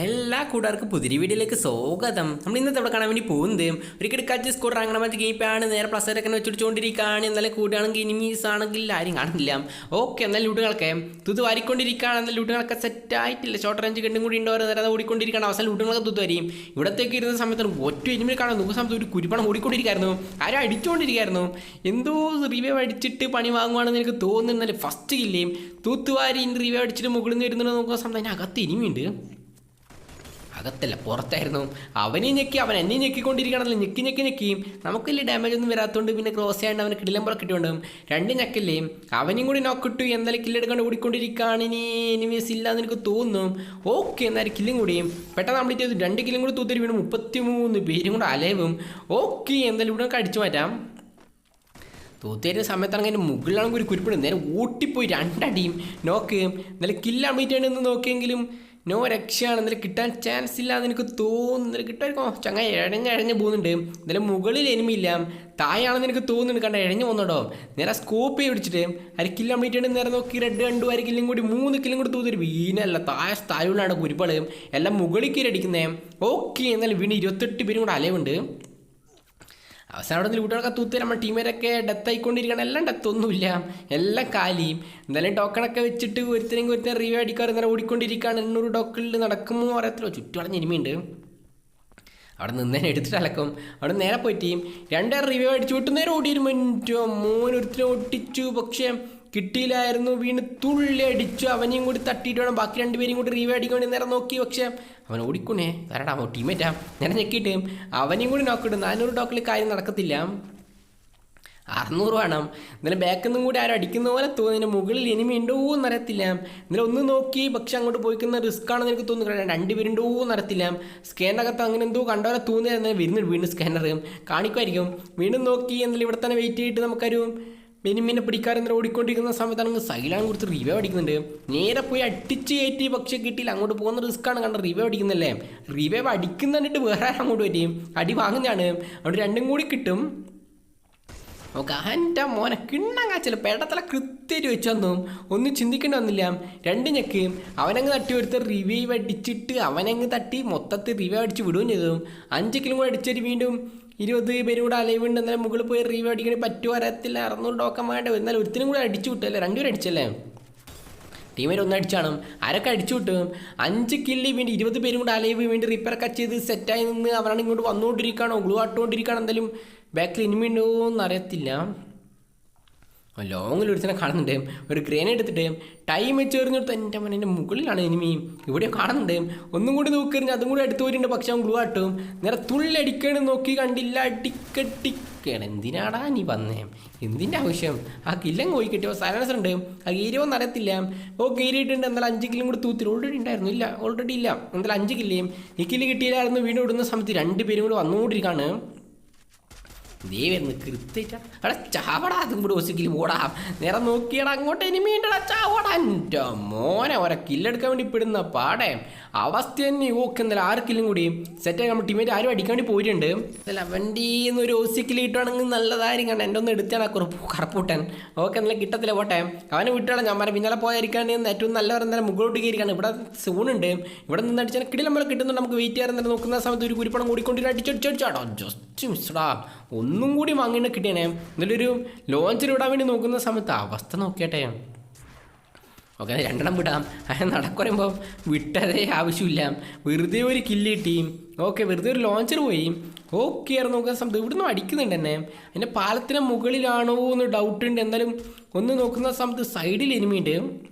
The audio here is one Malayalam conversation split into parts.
എല്ലാ കൂട്ടുകാർക്കും പുതിരി വീഡിയോയിലേക്ക് സ്വാഗതം. നമ്മൾ ഇന്നത്തെ അവിടെ കാണാൻ വേണ്ടി പോകുന്നത്? ഒരിക്കലും കച്ച് സ്കൂട്ടർ അങ്ങനെ മറ്റേ ഗെയിപ്പാണ് നേരെ പ്ലസറൊക്കെ വെച്ചിടിച്ചുകൊണ്ടിരിക്കുകയാണ് എന്നാലും കൂട്ടുകയാണെങ്കിൽ ഇനിമീസ് ആണെങ്കിൽ ആരും കാണുന്നില്ല ഓക്കെ എന്നാൽ ലൂട്ടുകളൊക്കെ. തുത് വാരിക്കൊണ്ടിരിക്കുകയാണ്. എന്നാൽ ലൂട്ടുകളൊക്കെ സെറ്റ് ആയിട്ടില്ല. ഷോർട്ട് റേഞ്ച് കണ്ടും കൂടി ഉണ്ടോ. നേരെ ഓടിക്കൊണ്ടിരിക്കുകയാണ്. അവസാനം ലൂട്ടുകളൊക്കെ തുത്ത് വരും ഇവിടത്തേക്ക് ഇരുന്ന സമയത്ത് ഒറ്റ ഇനിമിൽ കാണാൻ നോക്കുന്ന സമയത്ത് ഒരു കുരുപണം ഓടിക്കൊണ്ടിരിക്കുകയായിരുന്നു. ആരും അടിച്ചുകൊണ്ടിരിക്കുകയായിരുന്നു എന്തോ റിവ്യൂ അടിച്ചിട്ട് പണി വാങ്ങുവാണെന്ന് എനിക്ക് തോന്നുന്നില്ല. ഫസ്റ്റ് കില്ലേയും തൂത്തുവാരി റിവ്യൂ അടിച്ചിട്ട് മുകളിൽ നിന്ന് വരുന്നുണ്ടോ നോക്കുന്ന സമയത്ത് അതിനകത്ത് ഇനിമിയുണ്ട് അകത്തല്ല പുറത്തായിരുന്നു. അവനെ ഞെക്കി അവൻ എന്നെ ഞെക്കിക്കൊണ്ടിരിക്കണമല്ലോ ഞെക്കി ഞെക്കി ഞെക്കി. വലിയ ഡാമേജ് ഒന്നും വരാത്തതുകൊണ്ട് പിന്നെ ക്രോസ് ചെയ്യാണ്ട് അവന് കിടിലം പുറ കിട്ടിയോണ്ടും രണ്ട് ഞെക്കല്ലേ. അവനെയും കൂടി നോക്കിട്ടു എന്തായാലും കില്ലെടുക്കാണ്ട് ഓടിക്കൊണ്ടിരിക്കുകയാണ്. ഇനി എനിമീസ് ഇല്ലാന്ന് എനിക്ക് തോന്നുന്നു. ഓക്കെ എന്നാലും കില്ലും കൂടിയും പെട്ടെന്ന് കംപ്ലീറ്റ് ചെയ്തു. രണ്ട് കില്ലും കൂടി തൂത്തിരി വീണ്ടും മുപ്പത്തി മൂന്ന് പേരും കൂടെ അലയവും. ഓക്കെ എന്തായാലും ഇവിടെ അടിച്ചു മാറ്റാം. തൂത്തേരുന്ന സമയത്താണ് അതിന്റെ മുകളിലാണെങ്കിൽ ഒരു കുരുപ്പിടും നേരെ ഓട്ടിപ്പോയി രണ്ടടിയും നോക്ക് എന്നാലും കില്ല അമ്മിറ്റ് എന്ന് നോക്കിയെങ്കിലും നോ രക്ഷയാണ് എന്നാലും കിട്ടാൻ ചാൻസ് ഇല്ല എന്ന് എനിക്ക് തോന്നുന്നു എന്നാലും കിട്ടുമായിരിക്കോ ചങ്ങ ഇഴഞ്ഞ് ഇഴഞ്ഞ് പോകുന്നുണ്ട്. എന്നാലും മുകളിൽ എനിമില്ല തായാണെന്ന് എനിക്ക് തോന്നുന്നുണ്ട്. കണ്ട ഇഴഞ്ഞു പോകുന്നുണ്ടോ? നേരെ സ്കോപ്പ് ചെയ്ത് പിടിച്ചിട്ട് അര കില്ല അമ്മിറ്റ് നേരെ നോക്കി. റെഡ് കണ്ടു അര കില്ലും കൂടി മൂന്ന് കില്ലും കൂടി തൂത്തൊരു വീനല്ല. താഴെ താഴെയാണ് കുരിപ്പൾ എല്ലാം മുകളിൽ കീഴടിക്കുന്നേ. ഓക്കെ എന്നാലും വീണ് ഇരുപത്തെട്ട് പേരും കൂടെ അലവുണ്ട് അവസാനം അവിടെ ലൂട്ടുകളൊക്കെ തൂത്ത് നമ്മുടെ ടീമേരൊക്കെ ഡെത്ത് ആയിക്കൊണ്ടിരിക്കണം എല്ലാം ഡെത്ത് ഒന്നുമില്ല. എല്ലാം കാലിയും. എന്തായാലും ടോക്കണൊക്കെ വെച്ചിട്ട് ഒരുത്തരെങ്കിൽ ഒരുത്തരം റിവ്യൂ അടിക്കാറ് നേരെ ഓടിക്കൊണ്ടിരിക്കുകയാണ്. എണ്ണൂറ് ടോക്കണിൽ നടക്കുമോ അറിയത്തില്ല ചുറ്റുവളഞ്ഞ ഇനിമയുണ്ട് അവിടെ നിന്നേനെ എടുത്തിട്ട് അലക്കും. അവിടെ നേരെ പോയിട്ട് രണ്ട് റിവ്യൂ അടിച്ചു. വിട്ടു. നേരെ ഓടിയിരുന്നു മിനിറ്റോ മൂന്നൊരുത്തിനെ ഒരുത്തിനെ ഒട്ടിച്ചു. പക്ഷേ കിട്ടിയില്ലായിരുന്നു. വീണ് തുള്ളി അടിച്ചു. അവനെയും കൂടി തട്ടിയിട്ട് വേണം. ബാക്കി രണ്ടുപേരും കൂടി റിവ്യൂ അടിക്കാൻ വേണ്ടി നേരെ നോക്കി. പക്ഷേ അവൻ ഓടിക്കണേ. അവൻ ടീമേറ്റാ ഞാൻ ഞെക്കിയിട്ട് അവനെയും കൂടി നോക്കിയിട്ട് നാനൂറ് ഡോക്കിൽ കാര്യം നടക്കത്തില്ല. അറുന്നൂറ് വേണം. എന്നാലും ബാക്കിൽ നിന്നും കൂടി ആരും അടിക്കുന്ന പോലെ തോന്നുന്നു മുകളിൽ എനിമി ഉണ്ടോ എന്ന് അറിയത്തില്ല. എന്നാലും ഒന്ന് നോക്കി പക്ഷെ അങ്ങോട്ട് പോയിക്കുന്ന റിസ്ക് ആണെന്ന് എനിക്ക് തോന്നുന്നു രണ്ടുപേരുണ്ടോ എന്നറിയത്തില്ല സ്കാനകത്ത് അങ്ങനെ എന്തോ കണ്ടവരെ തോന്നിയാൽ വരുന്നുണ്ട് വീണ്ടും സ്കാനർ കാണിക്കുമായിരിക്കും. വീണ്ടും നോക്കി എന്നാലും ഇവിടെ തന്നെ വെയിറ്റ് ചെയ്തിട്ട് നമുക്കൊരു പിടിക്കാൻ പിടിക്കാരെന്ന് ഓടിക്കൊണ്ടിരിക്കുന്ന സമയത്താണെങ്കിൽ സൈലാണ് കൊടുത്ത് റിവ്യൂ അടിക്കുന്നുണ്ട്. നേരെ പോയി അടിച്ച് കയറ്റി പക്ഷെ കിട്ടിയില്ല. അങ്ങോട്ട് പോകുന്ന റിസ്ക് ആണ് കണ്ട റിവ്യൂ അടിക്കുന്നല്ലേ റിവ്യൂ അടിക്കുന്ന വേറെ ആരും അങ്ങോട്ട് പറ്റിയും അടി വാങ്ങുന്നതാണ്. അവിടെ രണ്ടും കൂടി കിട്ടും. നമുക്ക് എന്റെ മോനെ കിണ്ണം കാച്ചില്ല പേട്ടത്തല കൃത്യമായിട്ട് വെച്ച് വന്നു ഒന്നും ചിന്തിക്കേണ്ടി വന്നില്ല രണ്ട് ഞെക്ക്. അവനങ്ങ് തട്ടി എടുത്ത് റിവൈവ് അടിച്ചിട്ട് അവനങ്ങ് തട്ടി മൊത്തത്തിൽ റിവൈവ് അടിച്ച് വിടുകയും ചെയ്തു. അഞ്ച് കിലും കൂടെ അടിച്ചിട്ട് വീണ്ടും ഇരുപത് പേരും കൂടെ അലൈവ് ഉണ്ട്. എന്നാലും മുകളിൽ പോയി റിവൈവ് അടിക്കണേ പറ്റുമോ അറിയത്തില്ല. അറുന്നൂറ് ടോക്കൻ വേണ്ട. എന്നാലും ഒരുത്തിനും കൂടെ അടിച്ചു വിട്ടല്ലേ? രണ്ടുപേരും അടിച്ചല്ലേ? ടീമിൽ ഒന്ന് അടിച്ചാണ്. ആരൊക്കെ അടിച്ചു വിട്ടും? അഞ്ച് കില്ലി വേണ്ടി ഇരുപത് പേരും കൂടെ അലൈവ് വേണ്ടി റിപ്പയർ ഒക്കെ ചെയ്ത് സെറ്റായി നിന്ന് അവരാണ് ഇങ്ങോട്ട് വന്നുകൊണ്ടിരിക്കുകയാണോ. ഗ്ലൂ ആട്ടുകൊണ്ടിരിക്കുകയാണോ എന്തായാലും ബാക്കിൽ ഇനിമി ഉണ്ടോ എന്ന് അറിയത്തില്ല ലോങ്ങിൽ ഒരുത്തനെ കാണുന്നുണ്ട്. ഒരു ഗ്രേനേഡ് എടുത്തിട്ട് ടൈം വെച്ച് എറിഞ്ഞെടുത്ത് എന്റെ മോനെ മുകളിലാണ് എനിമി ഇവിടെ കാണുന്നുണ്ട്. ഒന്നും കൂടി നോക്കിയെറിഞ്ഞ് അതും കൂടി എടുത്തു പോയിട്ടുണ്ട് പക്ഷെ അവൻ ഗ്ലൂ ആട്ടും. നേരെ തുള്ളി അടിക്കണം നോക്കി കണ്ടില്ല. അടിക്കട്ടിക്കണം എന്തിനാടാ നീ വന്നേ? എന്തിന്റെ ആവശ്യം? ആ കില്ലം പോയി കിട്ടിയോ സൈലൻസർ ഉണ്ട്. ആ ഗീരിയോന്ന് അറിയത്തില്ല. ഓ കീരിയിട്ടുണ്ട് എന്നാലും അഞ്ച് കില്ലും കൂടി തൂത്തിൽ. ഓൾറെഡി ഉണ്ടായിരുന്നു ഇല്ല ഓൾറെഡി ഇല്ല. എന്തായാലും അഞ്ച് കില്ലേയും ഈ കില്ല് കിട്ടിയില്ലായിരുന്നു വീണ്ടും ഇടുന്ന സമയത്ത് രണ്ട് പേരും കൂടി വന്നുകൊണ്ടിരിക്കുകയാണ് ദേ വരുന്നു കൃത്യമായിട്ട് അവിടെ ചാവടാ അതും കൂടി ഓടാം നേരെ നോക്കിയടാ അങ്ങോട്ട് ഇനി മീണ്ടടാ ചാവടാ. എന്റെ മോനെ ഓരെ കില്ലെടുക്കാൻ വേണ്ടി പെടുന്ന പാടെ. അവസ്ഥ തന്നെ ഓക്കെ എന്നാലും ആറ് കില്ലും കൂടി സെറ്റായി നമ്മൾ ടീമേറ്റ് ആരും അടിക്കാൻ വേണ്ടി പോയിട്ടുണ്ട്. അല്ല വണ്ടി ഒരു ഒസിക്കിൽ കിട്ടുവാണെങ്കിൽ നല്ലതായിരിക്കും. കാരണം എന്റെ ഒന്ന് എടുത്താണ് കുറപ്പ് കറപ്പൂട്ടൻ. ഓക്കെ എന്നാലും കിട്ടത്തില്ല പോട്ടെ. അവനെ വിട്ടോളാം ഞാൻ പറഞ്ഞ പിന്നാലെ പോയായിരിക്കാണ്ട് ഏറ്റവും നല്ലവർ എന്തായാലും മുകളിലോട്ട് കയറിക്കാണ് ഇവിടെ സൂണുണ്ട് ഇവിടെ നിന്ന് അടിച്ചാൽ കിടി നമ്മൾ കിട്ടുന്നുണ്ട്. നമുക്ക് വെയിറ്റ് ചെയ്യാൻ നോക്കുന്ന സമയത്ത് ഒരു കുരിപ്പണം കൂടിക്കൊണ്ടിട്ട് അടിച്ചടിച്ചടിച്ചാടോ ജസ്റ്റ് മിസ്ഡാ ഒന്നും കൂടി വാങ്ങിയിട്ട് കിട്ടിയനെ. എന്നിട്ടൊരു ലോഞ്ചിൽ വിടാൻ വേണ്ടി നോക്കുന്ന സമയത്ത് അവസ്ഥ നോക്കിയട്ടെ. ഓക്കെ രണ്ടെണ്ണം വിടാം. അങ്ങനെ നടക്കുമ്പോൾ വിട്ടതേ ആവശ്യമില്ല. വെറുതെ ഒരു കില്ല് കിട്ടി. ഓക്കെ വെറുതെ ഒരു ലോഞ്ചർ പോയി. ഓക്കെ ആയിരുന്നു നോക്കുന്ന സമയത്ത് ഇവിടുന്ന് അടിക്കുന്നുണ്ട് എന്നെ. എന്റെ പാലത്തിന് മുകളിലാണോ എന്ന് ഡൗട്ട് ഉണ്ട്. എന്നാലും ഒന്ന് നോക്കുന്ന സമയത്ത് സൈഡിൽ എനിമിയുണ്ട്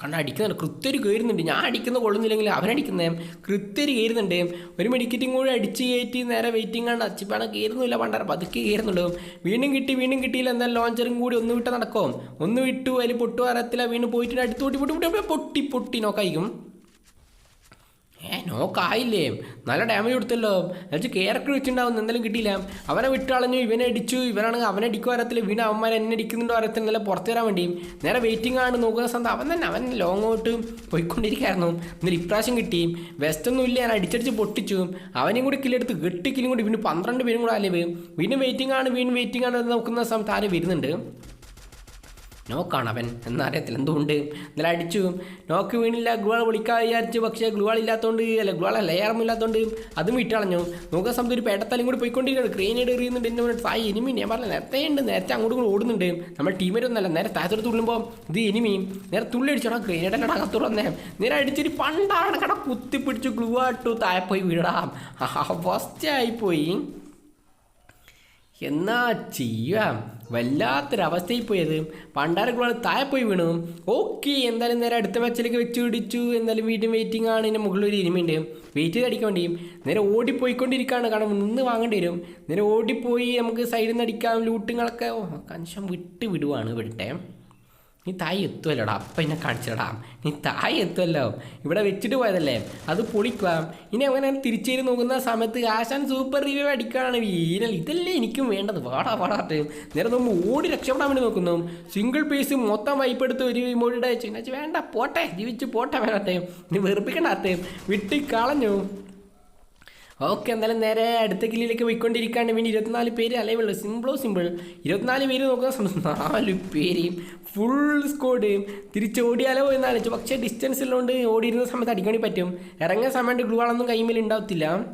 കണ്ട അടിക്കുന്നുണ്ട് കൃത്യര് കയറുന്നുണ്ട് ഞാൻ അടിക്കുന്ന കൊള്ളുന്നില്ലെങ്കിൽ അവനടിക്കുന്നേ കൃത്യര് കയറുന്നുണ്ട് ഒരു മെഡിക്കറ്റും കൂടി അടിച്ച് കയറ്റി നേരെ വെയിറ്റിംഗ് ആണ് അച്ചിപ്പാണ് കയറുന്നില്ല പണ്ടാറ് പതുക്കെ കയറുന്നുള്ളൂ വീണ്ടും കിട്ടി വീണ്ടും കിട്ടിയില്ല എന്തായാലും ലോഞ്ചറും കൂടി ഒന്ന് വിട്ട് നടക്കും ഒന്ന് വിട്ടു അതിൽ പൊട്ടു അറിയത്തില്ല വീണ്ടും പോയിട്ട് അടുത്ത് പൊട്ടി പൊട്ടി പൊട്ടി പൊട്ടി നോക്കായിരിക്കും ഏ നോക്കായില്ലേ? നല്ല ഡാമേജ് കൊടുത്തല്ലോ. എന്നുവെച്ചാൽ ക്യാരക്ടർ വെച്ചിട്ടുണ്ടാവും എന്തായാലും കിട്ടിയില്ല. അവനെ വിട്ടളഞ്ഞു ഇവനെ അടിച്ചു ഇവനാണെങ്കിൽ അവനെ അടിക്കുക അറിയത്തില്ല. വീണ് അവന്മാർ എന്നെ അടിക്കുന്നുണ്ടോ അറിയത്തില്ല. നല്ല പുറത്തു വരാൻ വേണ്ടി നേരെ വെയിറ്റിംഗ് ആണ് നോക്കുന്ന സ്ഥലത്ത് അവൻ തന്നെ അവൻ ലോങ്ങോട്ട് പോയിക്കൊണ്ടിരിക്കുകയായിരുന്നു. എന്നൊരു ഇപ്രാവശ്യം കിട്ടി. വെസ്റ്റ് ഒന്നും ഇല്ല ഞാൻ അടിച്ചടിച്ച് പൊട്ടിച്ചു. അവനെയും കൂടി കില്ലെടുത്ത് കില്ലും കൂടി. പിന്നെ പന്ത്രണ്ട് പേരും കൂടെ അല്ലേ വീണ്ടും വെയിറ്റിംഗ് ആണ് വീണ്ടും വെയിറ്റിംഗ് ആണ് നോക്കുന്ന സമയത്ത് ആരും വരുന്നുണ്ട്? നോക്കാണ് അവൻ. എന്നറിയത്തില്ല എന്തുകൊണ്ട്? ഇന്നലെ അടിച്ചു. നോക്ക് വീണില്ല. ഗ്ലുവാൾ വിളിക്കാൻ വിചാരിച്ചു. പക്ഷേ ഗ്ലുവാൾ ഇല്ലാത്തതുകൊണ്ട് അല്ല ഗ്ലുവാൾ ലയാറും ഇല്ലാത്തതുകൊണ്ട് അതും വിട്ടളഞ്ഞു നോക്കുന്ന സമയത്ത് ഒരു പേട്ടത്തലും കൂടി പോയിക്കൊണ്ടിരിക്കുകയാണ്. ഗ്രേനേഡ് എറിയുന്നുണ്ട്. എന്നെ പറഞ്ഞിട്ട് സായി എനിമി ഞാൻ പറഞ്ഞ നേരത്തെ ഉണ്ട്. നേരത്തെ അങ്ങോട്ടും കൂടെ ഓടുന്നുണ്ട്. നമ്മുടെ ടീമേറ്റ് ഒന്നല്ല. നേരെ താഴത്തോട് തുള്ളുമ്പോൾ ഇത് എനിമി നേരെ തുള്ളി അടിച്ചോടാ. ഗ്രേനേഡ് അല്ല അകത്തോട് വന്നേ നേരെ അടിച്ചൊരു പണ്ടാണ് കട കുത്തി പിടിച്ച് ഗ്ലൂ താഴെ പോയി വീടാം അവസ്ഥയായിപ്പോയി. എന്നാ ചെയ്യാം? വല്ലാത്തൊരവസ്ഥയിൽ പോയത്. പണ്ടാരക്കുള്ള താഴെ പോയി വീണു. ഓക്കെ എന്തായാലും നേരെ അടുത്ത മാച്ചിലേക്ക് വെച്ച് പിടിച്ചു. എന്തായാലും വീട്ടിൽ വെയിറ്റിംഗ് ആണ്. ഇതിന്റെ മുകളിൽ ഒരു ഇരുമയുണ്ട് വെയിറ്റ് ചെയ്ത് അടിക്കാൻ വേണ്ടിയും നേരെ ഓടിപ്പോയിക്കൊണ്ടിരിക്കുകയാണ് കാരണം നിന്ന് വാങ്ങേണ്ടി വരും. നേരെ ഓടിപ്പോയി നമുക്ക് സൈഡിൽ നിന്ന് അടിക്കാം ലൂട്ടുകളൊക്കെ കൻഷം വിട്ട് വിടുവാണ് വിടട്ടെ നീ തായ് എത്തുമല്ലോടാ അപ്പം എന്നെ കാണിച്ചടാ. നീ തായ് എത്തുമല്ലോ ഇവിടെ വെച്ചിട്ട് പോയതല്ലേ അത് പൊളിക്കാം. ഇനി അങ്ങനെ തിരിച്ചേരി നോക്കുന്ന സമയത്ത് ആശാൻ സൂപ്പർ റിവ്യൂ അടിക്കുകയാണ് വീരൽ ഇതല്ലേ എനിക്കും വേണ്ടത് വാടാ വാടാട്ട് നേരെ നമ്മൾ ഓടി രക്ഷപ്പെടാൻ വേണ്ടി നോക്കുന്നു. സിംഗിൾ പീസ് മൊത്തം വൈപ്പെടുത്ത് ഒരു ഇമോഡിയുടെ വെച്ച്. വേണ്ട പോട്ടെ ജീവിച്ച് പോട്ടെ വേണട്ടെ നീ വെറുപ്പിക്കണ്ടാത്ത വിട്ടി കളഞ്ഞു. ഓക്കെ എന്തായാലും നേരെ അടുത്ത കില്ലിലേക്ക് പോയിക്കൊണ്ടിരിക്കുകയാണ്. പിന്നെ ഇരുപത്തിനാല് പേര് ഉള്ളൂ സിമ്പിളോ സിമ്പിൾ ഇരുപത്തിനാല് പേര് നോക്കുന്ന നാല് പേര് ഫുൾ സ്കോഡ് തിരിച്ച് ഓടിയാലോ എന്ന് ആലോചിച്ചു. പക്ഷേ ഡിസ്റ്റൻസ് ഉള്ളതുകൊണ്ട് ഓടിയിരുന്ന സമയത്ത് അടിക്കണി പറ്റും. ഇറങ്ങിയ സമയത്ത് ഗ്ലൂവാളൊന്നും കൈമേൽ ഉണ്ടാവത്തില്ല.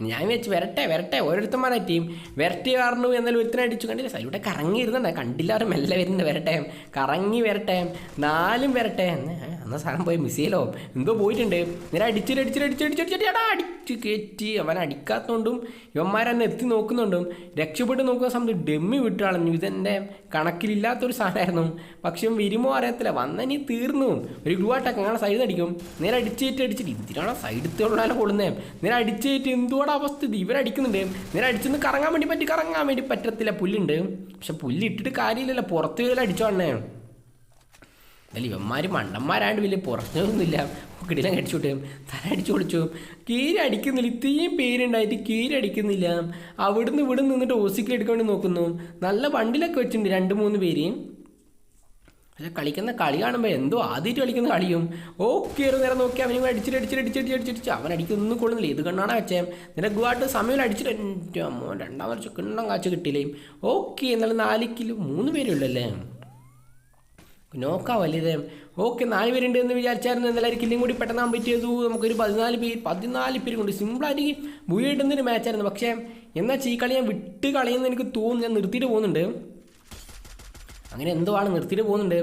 ഞാൻ വെച്ച് വരട്ടെ വരട്ടെ ഓരോരുത്തന്മാരെ ടീം വരട്ടെ കാരണം എന്നാലും ഒരുത്തനെ അടിച്ചു. കണ്ടില്ല? ഇവിടെ കറങ്ങി ഇരുന്നുണ്ട് കണ്ടില്ല അവർ മെല്ലെ വരുന്നുണ്ട്. വരട്ടെ കറങ്ങി വരട്ടെ നാലും വരട്ടെ എന്ന്. അന്ന സാധനം പോയി മിസൈലോ? എന്തോ പോയിട്ടുണ്ട്. നേരെ അടിച്ചിട്ട് അടിച്ചിട്ട് അടിച്ചിട്ട് അടിച്ചിട്ട് എടാ അടിച്ച് കയറ്റി അവൻ അടിക്കാത്തതുകൊണ്ടും ഇവന്മാരെന്നെ എത്തി നോക്കുന്നുണ്ടും. രക്ഷപ്പെട്ട് നോക്കുന്ന സമയത്ത് ഡെമ്മി വിട്ട് ഇതെന്റെ കണക്കിലില്ലാത്തൊരു സാധനമായിരുന്നു. പക്ഷെ വരുമോ അറിയത്തില്ല. വന്നനി തീർന്നു. ഒരു ഗ്ലൂ അങ്ങനെ സൈഡ് അടിക്കും. നേരെ അടിച്ചേറ്റ് അടിച്ചിട്ട് ഇതിനാണ് സൈഡത്തോടാണ് കൊള്ളുന്നേ? നേരെ അടിച്ചേറ്റ് എന്തുവാടെ അവസ്ഥ ഇത്? ഇവരടിക്കുന്നുണ്ട് നേരെ അടിച്ചൊന്ന് കറങ്ങാൻ വേണ്ടി പറ്റി കറങ്ങാൻ വേണ്ടി പറ്റത്തില്ല. പുല്ലുണ്ട്. പക്ഷെ പുല്ലിട്ടിട്ട് കാര്യമില്ലല്ലോ. പുറത്ത് പോയാലും എന്നാലും ഇവന്മാർ മണ്ടന്മാരാണ്ട് വലിയ പുറത്തൊന്നുമില്ല. കിടിലം കടിച്ചോട്ട് തല അടിച്ചു പൊളിച്ചു. കീരി അടിക്കുന്നില്ല. ഇത്രയും പേരുണ്ടായിട്ട് കീരി അടിക്കുന്നില്ല. അവിടുന്ന് ഇവിടെ നിന്നിട്ട് ഓസിക്കൽ എടുക്കാൻ വേണ്ടി നോക്കുന്നു. നല്ല വണ്ടിലൊക്കെ വെച്ചിട്ടുണ്ട് രണ്ട് മൂന്ന് പേര്. പക്ഷെ കളിക്കുന്ന കളി കാണുമ്പോൾ എന്തോ ആദ്യമായിട്ട് കളിക്കുന്ന കളിയും. ഓക്കെ ഒരു നേരം നോക്കി അവനും അടിച്ചിട്ട് അടിച്ചിട്ട് അടിച്ചിട്ട് അടിച്ചിട്ട് അവൻ അടിക്കൊന്നും കൊള്ളുന്നില്ല ഇത് കണ്ണാണ് വെച്ചേ? നിന്റെ ഗുവാട്ട് സമയം അടിച്ചിട്ട് എന്റെ അമ്മോ രണ്ടാമത് കിണ്ണം കാച്ച് കിട്ടിയില്ലേ? ഓക്കെ എന്നാലും നാല് കിലോ മൂന്ന് പേരുള്ളല്ലേ നോക്കാം വലിയതേ ഓക്കെ നാല് പേരുണ്ട് എന്ന് വിചാരിച്ചായിരുന്നു. എന്തായാലും കില്ലും കൂടി പെട്ടെന്ന് കംപ്ലീറ്റ് ചെയ്തു നമുക്കൊരു പതിനാല് പേര് പതിനാല് പേര് കൊണ്ട് സിമ്പിളായിട്ട് വീടുന്നൊരു മാച്ചായിരുന്നു പക്ഷേ എന്നാൽ ഈ കളി ഞാൻ വിട്ട് കളയുന്ന എനിക്ക് തോന്നുന്നു. ഞാൻ നിർത്തിയിട്ട് പോകുന്നുണ്ട്. അങ്ങനെ എന്തോ ആണ് നിർത്തിയിട്ട് പോകുന്നുണ്ട്.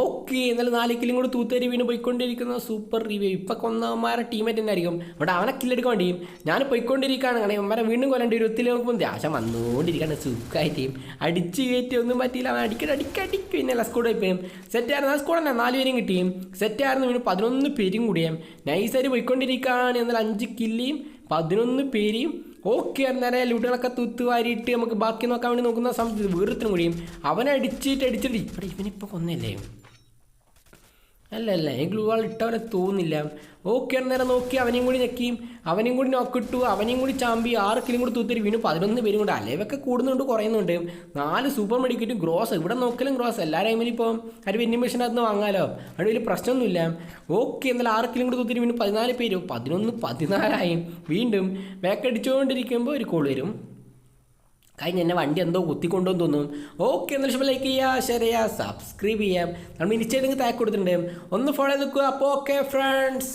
ഓക്കെ എന്നാലും നാല് കില്ലും കൂടി തൂത്തേരി വീണ് പോയിക്കൊണ്ടിരിക്കുന്ന. സൂപ്പർ റിവ്യൂ ഇപ്പം കൊന്നമാരെ ടീമേറ്റ് തന്നെ ആയിരിക്കും ഇവിടെ അവനെ കില്ലെടുക്കാൻ വേണ്ടിയും ഞാൻ പോയിക്കൊണ്ടിരിക്കുകയാണ്. അങ്ങനെ ഇവന്മാരെ വീണ്ടും കൊല്ലണ്ട ഒരു ഒത്തിരി നോക്കുമ്പോൾ ദേശം വന്നുകൊണ്ടിരിക്കുകയാണ് ടീം അടിച്ച് കയറ്റി ഒന്നും പറ്റിയില്ല. അവൻ അടിക്കടി അടിക്കടിക്കും പിന്നെ ലസ്കോഡ് പോയും സെറ്റായിരുന്നു ആ സ്കോഡ് തന്നെ. നാല് പേരും കിട്ടിയും സെറ്റായിരുന്നു വീണ് പതിനൊന്ന് പേരും കൂടിയും നൈസായിട്ട് പോയിക്കൊണ്ടിരിക്കുകയാണ്. എന്നാൽ അഞ്ച് കില്ലിയും പതിനൊന്ന് പേരെയും ഓക്കെ അന്നേരം ലൂട്ടുകളൊക്കെ തുത്ത് വാരിയിട്ട് നമുക്ക് ബാക്കി നോക്കാൻ വേണ്ടി നോക്കുന്ന സമയത്ത് വേറൊരുത്തനും കൂടിയും അവനടിച്ചിട്ട് അടിച്ചിട്ട് ഇവിടെ ഇവനിപ്പോൾ കൊന്നല്ലേ അല്ല അല്ല ഈ ഗ്ലൂ വാൾ ഇട്ടവനെ തോന്നില്ല. ഓക്കെ അന്നേരം നോക്കി അവനെയും കൂടി ഞെക്കിയും അവനെയും കൂടി നോക്കിട്ടു അവനെയും കൂടി ചാമ്പി. ആറ് കിലും കൂടി തൂത്തിരി വീണു. പതിനൊന്ന് പേരും കൂടെ. അലവൊക്കെ കൂടുന്നുണ്ട് കുറയുന്നുണ്ട്. നാല് സൂപ്പർ മെഡിക്കറ്റും ഗ്രോസ് ഇവിടെ നോക്കലും ഗ്രോസ് എല്ലാ ടൈമിലും ഇപ്പോൾ ഒരു വെന്റിംഗ് മെഷീനകത്ത് വാങ്ങാലോ? അവിടെ വലിയ പ്രശ്നമൊന്നുമില്ല. ഓക്കെ എന്നാലും ആറ് കിലും കൂടി തൂത്തിരി വീണു. പതിനാല് പേര്. പതിനൊന്ന് പതിനാലായി. വീണ്ടും ബാക്കടിച്ചുകൊണ്ടിരിക്കുമ്പോൾ ഒരു കോൾ വരും. കഴിഞ്ഞ എന്നെ വണ്ടി എന്തോ കുത്തിക്കൊണ്ടോ തോന്നും ഓക്കെ എന്നാൽ ഇഷ്ടം ലൈക്ക് ചെയ്യുക ഷെയർ ചെയ്യുക സബ്സ്ക്രൈബ് ചെയ്യാം. നമ്മൾ ഇനിഷ്യേറ്റിംഗ് താക്ക് കൊടുത്തിട്ടുണ്ട്. ഒന്ന് ഫോളോ ചെയ്ത് നിൽക്കുക. അപ്പോൾ ഓക്കെ ഫ്രണ്ട്സ്